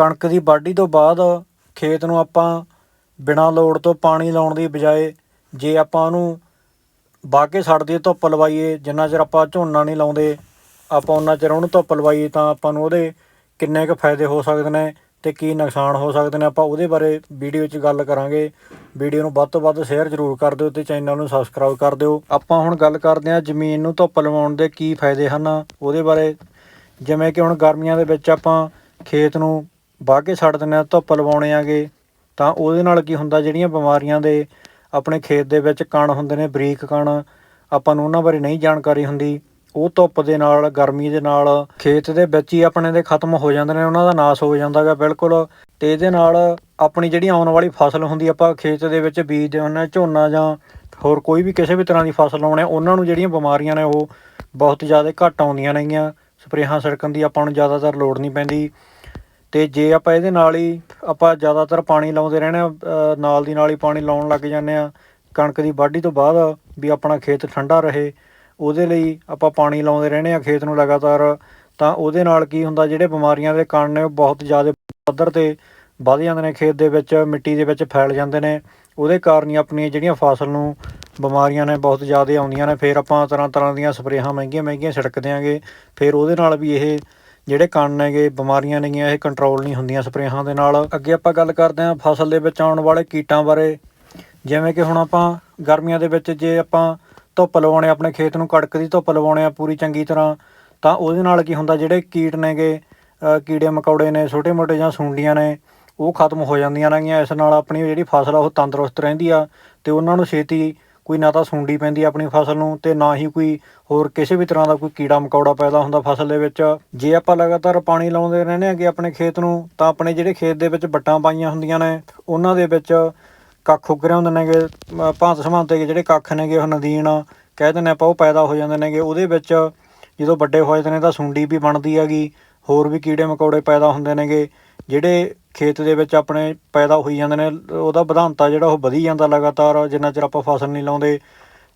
ਕਣਕ ਦੀ ਵਾਢੀ ਤੋਂ ਬਾਅਦ ਖੇਤ ਨੂੰ ਆਪਾਂ ਬਿਨਾਂ ਲੋੜ ਤੋਂ ਪਾਣੀ ਲਾਉਣ ਦੀ ਬਜਾਏ ਜੇ ਆਪਾਂ ਉਹਨੂੰ ਵਾਹ ਕੇ ਛੱਡ ਦਈਏ, ਧੁੱਪ ਲਵਾਈਏ, ਜਿੰਨਾ ਚਿਰ ਆਪਾਂ ਝੋਨਾ ਨਹੀਂ ਲਾਉਂਦੇ, ਆਪਾਂ ਉਹਨਾਂ ਚਿਰ ਉਹਨੂੰ ਧੁੱਪ ਲਵਾਈਏ ਤਾਂ ਆਪਾਂ ਨੂੰ ਉਹਦੇ ਕਿੰਨੇ ਕੁ ਫਾਇਦੇ ਹੋ ਸਕਦੇ ਨੇ ਤੇ ਕੀ ਨੁਕਸਾਨ ਹੋ ਸਕਦੇ ਨੇ, ਆਪਾਂ ਉਹਦੇ ਬਾਰੇ ਵੀਡੀਓ 'ਚ ਗੱਲ ਕਰਾਂਗੇ। ਵੀਡੀਓ ਨੂੰ ਵੱਧ ਤੋਂ ਵੱਧ ਸ਼ੇਅਰ ਜ਼ਰੂਰ ਕਰ ਦਿਓ ਤੇ ਚੈਨਲ ਨੂੰ ਸਬਸਕ੍ਰਾਈਬ ਕਰ ਦਿਓ। ਆਪਾਂ ਹੁਣ ਗੱਲ ਕਰਦੇ ਹਾਂ ਜ਼ਮੀਨ ਨੂੰ ਧੁੱਪ ਲਵਾਉਣ ਦੇ ਕੀ ਫਾਇਦੇ ਹਨ, ਉਹਦੇ ਬਾਰੇ। ਜਿਵੇਂ ਕਿ ਹੁਣ ਗਰਮੀਆਂ ਦੇ ਵਿੱਚ ਆਪਾਂ ਖੇਤ ਨੂੰ ਵਾਹ ਕੇ ਛੱਡ ਦਿੰਦੇ ਹਾਂ, ਧੁੱਪ ਲਵਾਉਣੇ ਆਗੇ। ਤਾਂ ਉਹਦੇ ਨਾਲ ਕੀ ਹੁੰਦਾ, ਜਿਹੜੀਆਂ ਬਿਮਾਰੀਆਂ ਦੇ ਆਪਣੇ ਖੇਤ ਦੇ ਵਿੱਚ ਕਣ ਹੁੰਦੇ ਨੇ, ਬਰੀਕ ਕਣ, ਆਪਾਂ ਨੂੰ ਉਹਨਾਂ ਬਾਰੇ ਨਹੀਂ ਜਾਣਕਾਰੀ ਹੁੰਦੀ, ਉਹ ਧੁੱਪ ਦੇ ਨਾਲ, ਗਰਮੀ ਦੇ ਨਾਲ, ਖੇਤ ਦੇ ਵਿੱਚ ਹੀ ਆਪਣੇ ਦੇ ਖਤਮ ਹੋ ਜਾਂਦੇ ਨੇ, ਉਹਨਾਂ ਦਾ ਨਾਸ ਹੋ ਜਾਂਦਾ ਗਾ, ਬਿਲਕੁਲ। ਤੇ ਇਹਦੇ ਨਾਲ ਆਪਣੀ ਜਿਹੜੀ ਆਉਣ ਵਾਲੀ ਫਸਲ ਹੁੰਦੀ, ਆਪਾਂ ਖੇਤ ਦੇ ਵਿੱਚ ਬੀਜਦੇ ਹੁੰਦੇ ਹਾਂ, ਝੋਨਾ ਜਾਂ ਹੋਰ ਕੋਈ ਵੀ ਕਿਸੇ ਵੀ ਤਰ੍ਹਾਂ ਦੀ ਫਸਲ ਲਾਉਣੇ, ਉਹਨਾਂ ਨੂੰ ਜਿਹੜੀਆਂ ਬਿਮਾਰੀਆਂ ਨੇ, ਉਹ ਬਹੁਤ ਜ਼ਿਆਦਾ ਘੱਟ ਆਉਂਦੀਆਂ ਨੇਗੀਆਂ। ਸਪਰੇਹਾਂ ਛਿੜਕਣ ਦੀ ਆਪਾਂ ਨੂੰ ਜ਼ਿਆਦਾਤਰ ਲੋੜ ਨਹੀਂ ਪੈਂਦੀ। ਅਤੇ ਜੇ ਆਪਾਂ ਇਹਦੇ ਨਾਲ ਹੀ, ਆਪਾਂ ਜ਼ਿਆਦਾਤਰ ਪਾਣੀ ਲਾਉਂਦੇ ਰਹਿੰਦੇ ਹਾਂ ਨਾਲ ਦੀ ਨਾਲ ਹੀ ਪਾਣੀ ਲਾਉਣ ਲੱਗ ਜਾਂਦੇ ਹਾਂ। ਕਣਕ ਦੀ ਵਾਢੀ ਤੋਂ ਬਾਅਦ ਵੀ ਆਪਣਾ ਖੇਤ ਠੰਡਾ ਰਹੇ, ਉਹਦੇ ਲਈ ਆਪਾਂ ਪਾਣੀ ਲਾਉਂਦੇ ਰਹਿੰਦੇ ਹਾਂ ਖੇਤ ਨੂੰ ਲਗਾਤਾਰ। ਤਾਂ ਉਹਦੇ ਨਾਲ ਕੀ ਹੁੰਦਾ, ਜਿਹੜੇ ਬਿਮਾਰੀਆਂ ਦੇ ਕਾਰਨ ਨੇ, ਉਹ ਬਹੁਤ ਜ਼ਿਆਦਾ ਪੱਧਰ ਤੇ ਵੱਧ ਜਾਂਦੇ ਨੇ, ਖੇਤ ਦੇ ਵਿੱਚ, ਮਿੱਟੀ ਦੇ ਵਿੱਚ ਫੈਲ ਜਾਂਦੇ ਨੇ। ਉਹਦੇ ਕਾਰਨ ਹੀ ਆਪਣੀਆਂ ਜਿਹੜੀਆਂ ਫਸਲ ਨੂੰ ਬਿਮਾਰੀਆਂ ਨੇ, ਬਹੁਤ ਜ਼ਿਆਦਾ ਆਉਂਦੀਆਂ ਨੇ। ਫਿਰ ਆਪਾਂ ਤਰ੍ਹਾਂ ਤਰ੍ਹਾਂ ਦੀਆਂ ਸਪਰੇਹਾਂ ਮਹਿੰਗੀਆਂ ਮਹਿੰਗੀਆਂ ਛਿੜਕ ਦਿਆਂਗੇ। ਫਿਰ ਉਹਦੇ ਨਾਲ ਵੀ ਇਹ ਜਿਹੜੇ ਕਣ ਨੇਗੇ ਬਿਮਾਰੀਆਂ ਨੇਗੀਆਂ, ਇਹ ਕੰਟਰੋਲ ਨਹੀਂ ਹੁੰਦੀਆਂ ਸਪਰੇਹਾਂ ਦੇ ਨਾਲ। ਅੱਗੇ ਆਪਾਂ ਗੱਲ ਕਰਦੇ ਹਾਂ ਫਸਲ ਦੇ ਵਿੱਚ ਆਉਣ ਵਾਲੇ ਕੀਟਾਂ ਬਾਰੇ। ਜਿਵੇਂ ਕਿ ਹੁਣ ਆਪਾਂ ਗਰਮੀਆਂ ਦੇ ਵਿੱਚ ਜੇ ਆਪਾਂ ਧੁੱਪ ਲਵਾਉਣੇ, ਆਪਣੇ ਖੇਤ ਨੂੰ ਕੜਕ ਦੀ ਧੁੱਪ ਲਵਾਉਣੇ ਆ ਪੂਰੀ ਚੰਗੀ ਤਰ੍ਹਾਂ, ਤਾਂ ਉਹਦੇ ਨਾਲ ਕੀ ਹੁੰਦਾ, ਜਿਹੜੇ ਕੀਟ ਨੇਗੇ ਕੀੜੇ ਮਕੌੜੇ ਨੇ, ਛੋਟੇ ਮੋਟੇ ਜਾਂ ਸੁੰਡੀਆਂ ਨੇ, ਉਹ ਖਤਮ ਹੋ ਜਾਂਦੀਆਂ ਨੇਗੀਆਂ। ਇਸ ਨਾਲ ਆਪਣੀ ਜਿਹੜੀ ਫਸਲ ਆ, ਉਹ ਤੰਦਰੁਸਤ ਰਹਿੰਦੀ ਆ ਤੇ ਉਹਨਾਂ ਨੂੰ ਛੇਤੀ ਕੋਈ ਨਾ ਤਾਂ ਸੁੰਡੀ ਪੈਂਦੀ ਆਪਣੀ ਫਸਲ ਨੂੰ ਤੇ ਨਾ ਹੀ ਕੋਈ ਹੋਰ ਕਿਸੇ ਵੀ ਤਰ੍ਹਾਂ ਦਾ ਕੋਈ ਕੀੜਾ ਮਕੌੜਾ ਪੈਦਾ ਹੁੰਦਾ ਫਸਲ ਦੇ ਵਿੱਚ। ਜੇ ਆਪਾਂ ਲਗਾਤਾਰ ਪਾਣੀ ਲਾਉਂਦੇ ਰਹਿੰਦੇ ਆਂਗੇ ਆਪਣੇ ਖੇਤ ਨੂੰ, ਤਾਂ ਆਪਣੇ ਜਿਹੜੇ ਖੇਤ ਦੇ ਵਿੱਚ ਵੱਟਾਂ ਪਾਈਆਂ ਹੁੰਦੀਆਂ ਨੇ, ਉਹਨਾਂ ਦੇ ਵਿੱਚ ਕੱਖ ਉੱਗਰੇ ਹੁੰਦੇ ਨੇਗੇ ਭਾਂਤ ਸਮਾਂਤੇ ਜਿਹੜੇ ਕੱਖ ਨੇਗੇ ਉਹ ਨਦੀਨ ਕਹਿ ਦਿੰਦੇ ਆਪਾਂ ਉਹ ਪੈਦਾ ਹੋ ਜਾਂਦੇ ਨੇਗੇ। ਉਹਦੇ ਵਿੱਚ ਜਦੋਂ ਵੱਡੇ ਹੋ ਜਾਂਦੇ ਨੇ ਤਾਂ ਸੁੰਡੀ ਵੀ ਬਣਦੀ ਹੈਗੀ, ਹੋਰ ਵੀ ਕੀੜੇ ਮਕੌੜੇ ਪੈਦਾ ਹੁੰਦੇ ਨੇਗੇ। ਜਿਹੜੇ ਖੇਤ ਦੇ ਵਿੱਚ ਆਪਣੇ ਪੈਦਾ ਹੋਈ ਜਾਂਦੇ ਨੇ, ਉਹਦਾ ਵਧਾਂਤਾ ਜਿਹੜਾ ਉਹ ਵਧੀ ਜਾਂਦਾ ਲਗਾਤਾਰ, ਜਿੰਨਾ ਚਿਰ ਆਪਾਂ ਫਸਲ ਨਹੀਂ ਲਾਉਂਦੇ।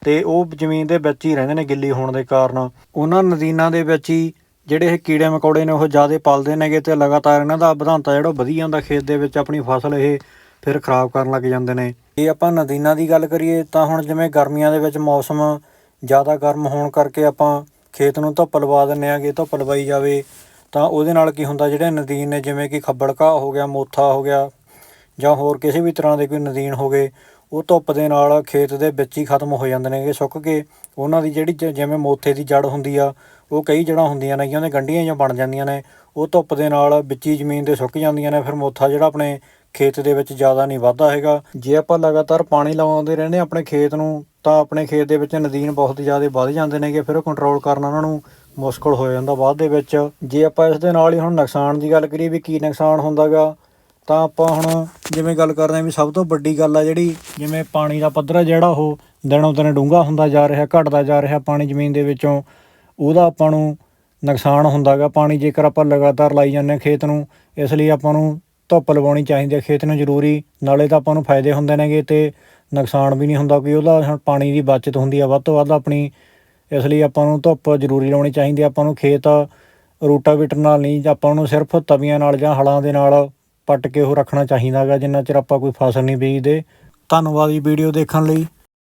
ਤੇ ਉਹ ਜ਼ਮੀਨ ਦੇ ਵਿੱਚ ਹੀ ਰਹਿੰਦੇ ਨੇ ਗਿੱਲੀ ਹੋਣ ਦੇ ਕਾਰਨ। ਉਹਨਾਂ ਨਦੀਨਾਂ ਦੇ ਵਿੱਚ ਹੀ ਜਿਹੜੇ ਇਹ ਕੀੜੇ ਮਕੌੜੇ ਨੇ, ਉਹ ਜ਼ਿਆਦਾ ਪਲਦੇ ਨੇਗੇ ਤੇ ਲਗਾਤਾਰ ਇਹਨਾਂ ਦਾ ਵਧਾਂਤਾ ਜਿਹੜਾ ਉਹ ਵਧੀ ਜਾਂਦਾ ਖੇਤ ਦੇ ਵਿੱਚ, ਆਪਣੀ ਫਸਲ ਇਹ ਫਿਰ ਖਰਾਬ ਕਰਨ ਲੱਗ ਜਾਂਦੇ ਨੇ। ਜੇ ਆਪਾਂ ਨਦੀਨਾਂ ਦੀ ਗੱਲ ਕਰੀਏ, ਤਾਂ ਹੁਣ ਜਿਵੇਂ ਗਰਮੀਆਂ ਦੇ ਵਿੱਚ ਮੌਸਮ ਜ਼ਿਆਦਾ ਗਰਮ ਹੋਣ ਕਰਕੇ ਆਪਾਂ ਖੇਤ ਨੂੰ ਧੁੱਪ ਲਵਾ ਦਿੰਨੇ ਆਗੇ ਧੁੱਪ ਲਵਾਈ ਜਾਵੇ। ਤਾਂ ਉਹਦੇ ਨਾਲ ਕੀ ਹੁੰਦਾ, ਜਿਹੜੇ ਨਦੀਨ ਨੇ, ਜਿਵੇਂ ਕਿ ਖੱਬੜ ਘਾਹ ਹੋ ਗਿਆ, ਮੋਥਾ ਹੋ ਗਿਆ, ਜਾਂ ਹੋਰ ਕਿਸੇ ਵੀ ਤਰ੍ਹਾਂ ਦੇ ਕੋਈ ਨਦੀਨ ਹੋ ਗਏ, ਉਹ ਧੁੱਪ ਦੇ ਨਾਲ ਖੇਤ ਦੇ ਵਿੱਚ ਹੀ ਖਤਮ ਹੋ ਜਾਂਦੇ ਨੇਗੇ, ਸੁੱਕ ਕੇ ਉਹਨਾਂ ਦੀ ਜਿਹੜੀ ਜ- ਜਿਵੇਂ ਮੋਥੇ ਦੀ ਜੜ ਹੁੰਦੀ ਆ, ਉਹ ਕਈ ਜੜ੍ਹਾਂ ਹੁੰਦੀਆਂ ਨੇ ਉਹਦੇ ਗੰਢੀਆਂ ਜਾਂ ਬਣ ਜਾਂਦੀਆਂ ਨੇ, ਉਹ ਧੁੱਪ ਦੇ ਨਾਲ ਵਿੱਚੀ ਜ਼ਮੀਨ ਦੇ ਸੁੱਕ ਜਾਂਦੀਆਂ ਨੇ, ਫਿਰ ਮੋਥਾ ਜਿਹੜਾ ਆਪਣੇ ਖੇਤ ਦੇ ਵਿੱਚ ਜ਼ਿਆਦਾ ਨਹੀਂ ਵੱਧਦਾ ਹੈਗਾ। ਜੇ ਆਪਾਂ ਲਗਾਤਾਰ ਪਾਣੀ ਲਾਉਂਦੇ ਰਹਿੰਦੇ ਹਾਂ ਆਪਣੇ ਖੇਤ ਨੂੰ, ਤਾਂ ਆਪਣੇ ਖੇਤ ਦੇ ਵਿੱਚ ਨਦੀਨ ਬਹੁਤ ਜ਼ਿਆਦਾ ਵੱਧ ਜਾਂਦੇ ਨੇਗੇ, ਫਿਰ ਉਹ ਕੰਟਰੋਲ ਕਰਨਾ ਉਹਨਾਂ ਨੂੰ ਮੁਸ਼ਕਲ ਹੋ ਜਾਂਦਾ ਬਾਅਦ ਦੇ ਵਿੱਚ। ਜੇ ਆਪਾਂ ਇਸ ਦੇ ਨਾਲ ਹੀ ਹੁਣ ਨੁਕਸਾਨ ਦੀ ਗੱਲ ਕਰੀਏ ਵੀ ਕੀ ਨੁਕਸਾਨ ਹੁੰਦਾਗਾ, ਤਾਂ ਆਪਾਂ ਹੁਣ ਜਿਵੇਂ ਗੱਲ ਕਰਦੇ ਹਾਂ ਵੀ ਸਭ ਤੋਂ ਵੱਡੀ ਗੱਲ ਆ ਜਿਹੜੀ, ਜਿਵੇਂ ਪਾਣੀ ਦਾ ਪੱਧਰ ਆ ਜਿਹੜਾ ਉਹ ਦਿਨੋਂ ਦਿਨ ਡੂੰਘਾ ਹੁੰਦਾ ਜਾ ਰਿਹਾ, ਘਟਦਾ ਜਾ ਰਿਹਾ ਪਾਣੀ ਜ਼ਮੀਨ ਦੇ ਵਿੱਚੋਂ, ਉਹਦਾ ਆਪਾਂ ਨੂੰ ਨੁਕਸਾਨ ਹੁੰਦਾਗਾ। ਪਾਣੀ ਜੇਕਰ ਆਪਾਂ ਲਗਾਤਾਰ ਲਾਈ ਜਾਂਦੇ ਹਾਂ ਖੇਤ ਨੂੰ, ਇਸ ਲਈ ਆਪਾਂ ਨੂੰ ਧੁੱਪ ਲਵਾਉਣੀ ਚਾਹੀਦੀ ਹੈ ਖੇਤ ਨੂੰ ਜ਼ਰੂਰੀ, ਨਾਲੇ ਤਾਂ ਆਪਾਂ ਨੂੰ ਫਾਇਦੇ ਹੁੰਦੇ ਨੇਗੇ ਤੇ ਨੁਕਸਾਨ ਵੀ ਨਹੀਂ ਹੁੰਦਾ ਕੋਈ ਉਹਦਾ ਪਾਣੀ ਦੀ ਬਚਤ ਹੁੰਦੀ ਆ, ਵੱਧ ਤੋਂ ਵੱਧ ਆਪਣੀ ਇਸ ਲਈ ਆਪਾਂ ਨੂੰ ਧੁੱਪ ਜ਼ਰੂਰੀ ਲਾਉਣੀ ਚਾਹੀਦੀ ਆਪਾਂ ਨੂੰ ਖੇਤ ਰੂਟਾਵੀਟਰ ਨਾਲ ਨਹੀਂ, ਆਪਾਂ ਨੂੰ ਸਿਰਫ ਤਵੀਆਂ ਨਾਲ ਜਾਂ ਹਲਾਂ ਦੇ ਨਾਲ ਪੱਟ ਕੇ ਉਹ ਰੱਖਣਾ ਚਾਹੀਦਾ ਹੈਗਾ ਜਿੰਨਾ ਚਿਰ ਆਪਾਂ ਕੋਈ ਫਸਲ ਨਹੀਂ ਬੀਜਦੇ। ਧੰਨਵਾਦ ਜੀ ਵੀਡੀਓ ਦੇਖਣ ਲਈ।